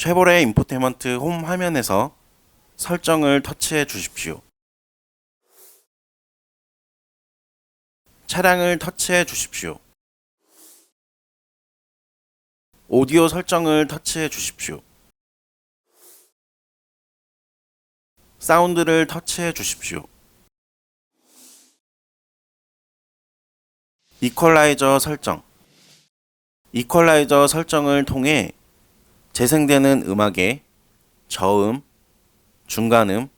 쉐보레 인포테먼트 홈 화면에서 설정을 터치해 주십시오. 차량을 터치해 주십시오. 오디오 설정을 터치해 주십시오. 사운드를 터치해 주십시오. 이퀄라이저 설정. 이퀄라이저 설정을 통해 재생되는 음악의 저음, 중간음,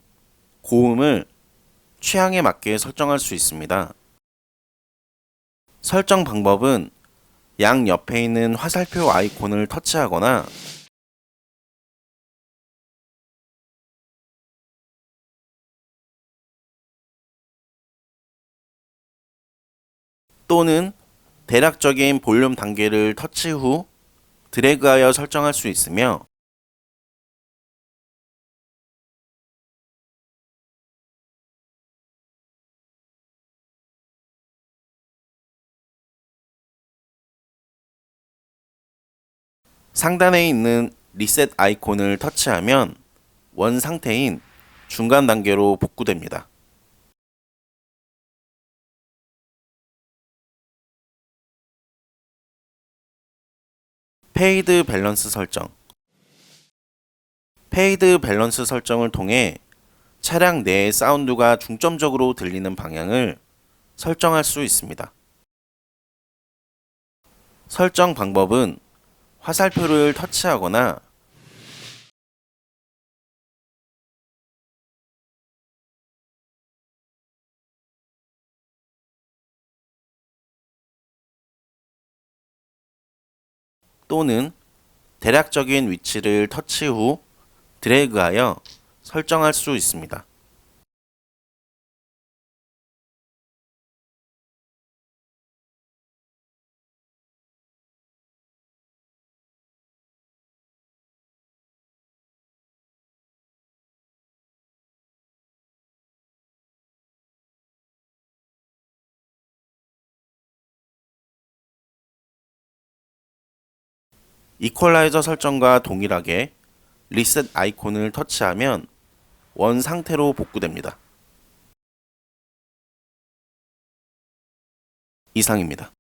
고음을 취향에 맞게 설정할 수 있습니다. 설정 방법은 양 옆에 있는 화살표 아이콘을 터치하거나 또는 대략적인 볼륨 단계를 터치 후 드래그하여 설정할 수 있으며 상단에 있는 리셋 아이콘을 터치하면 원 상태인 중간 단계로 복구됩니다. 페이드 밸런스 설정 페이드 밸런스 설정을 통해 차량 내의 사운드가 중점적으로 들리는 방향을 설정할 수 있습니다. 설정 방법은 화살표를 터치하거나 또는 대략적인 위치를 터치 후 드래그하여 설정할 수 있습니다. 이퀄라이저 설정과 동일하게 리셋 아이콘을 터치하면 원 상태로 복구됩니다. 이상입니다.